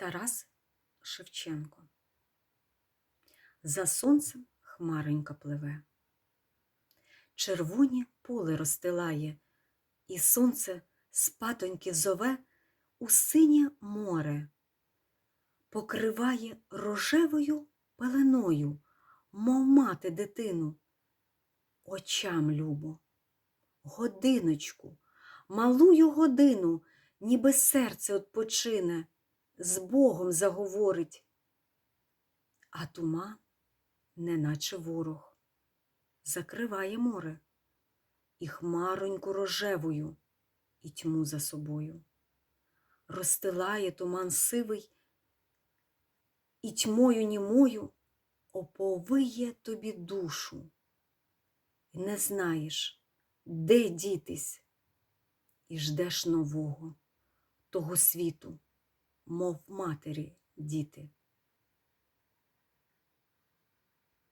Тарас Шевченко. За сонцем хмаронька пливе, червоні поле розстилає, і сонце спатоньки зове у синє море, покриває рожевою пеленою, мов мати дитину. Очам любо, годиночку, малую годину, ніби серце отпочине, з Богом заговорить. А туман, неначе ворог, закриває море і хмароньку рожевою, і тьму за собою. Розстилає туман сивий, і тьмою німою оповиє тобі душу. Не знаєш, де дітись, і ждеш нового, того світу, мов матері діти.